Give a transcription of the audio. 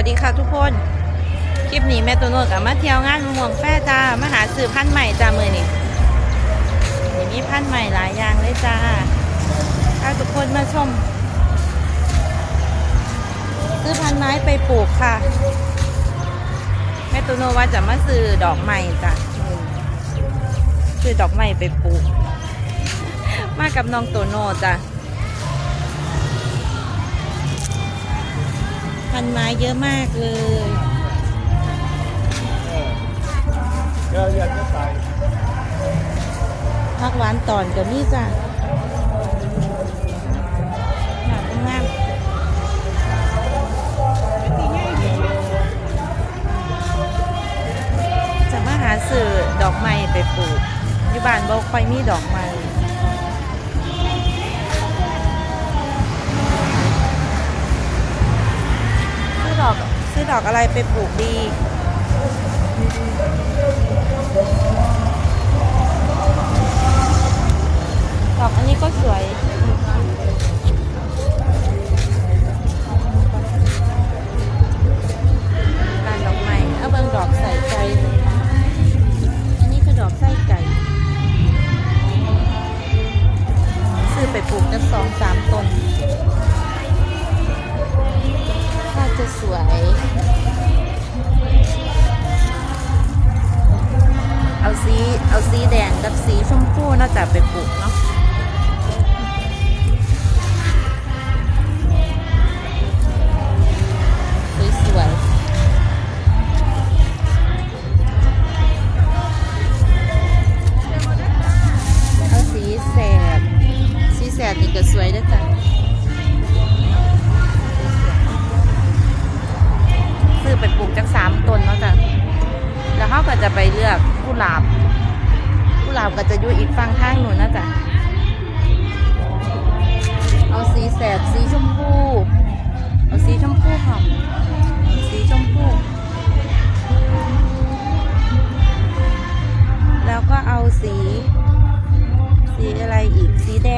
วัสดีค่ะทุกคน คลิปนี้แม่ตัวโนดกับมาเที่ยวงานมะม่วงแฟร์จ้ามาหาซื้อพันธุ์ใหม่จ้ามือนี่นี่มีพันธุ์ใหม่หลายอย่างเลยจ้าถ้าทุกคนมาชม ซื้อพันธุ์ไม้ไปปลูกค่ะ แม่ตัวโนว่าจะมาซื้อดอกใหม่จ้ะซื้อดอกใหม่ไปปลูก มากับน้องโตโนจ้ะ ไม้เยอะมากเลยเยวเดี๋ยวจะใส่พักหวานตอนกับนี่จ้ะหนักงามจะมาหาซื้อดอกไม้ไปปลูกอยู่บ้านบ่ค่อยมีดอกไม้ อดอกอะไรไปปลูกดีดอกอันนี้ก็สวยการดอกไม้เอาเบิ่งดอกใส่ใจ อันนี้คือดอกไส้ไก่ ซื้อไปปลูกจะสองสามต้น สวย เอาสีเอาสีแดงกับสีชมพูน่าจะไปปลูกเนาะสวยเอาสีแสบสีแสบนี่ก็สวยด้วยจ้ะ จะไปเลือกกุหลาบกุหลาบก็จะอยู่อีกฝั่งข้างหนูนะจ๊ะเอาสีแสบสีชมพูเอาสีชมพูค่ะสีชมพู แล้วก็เอาสี สีอะไรอีกสีแดง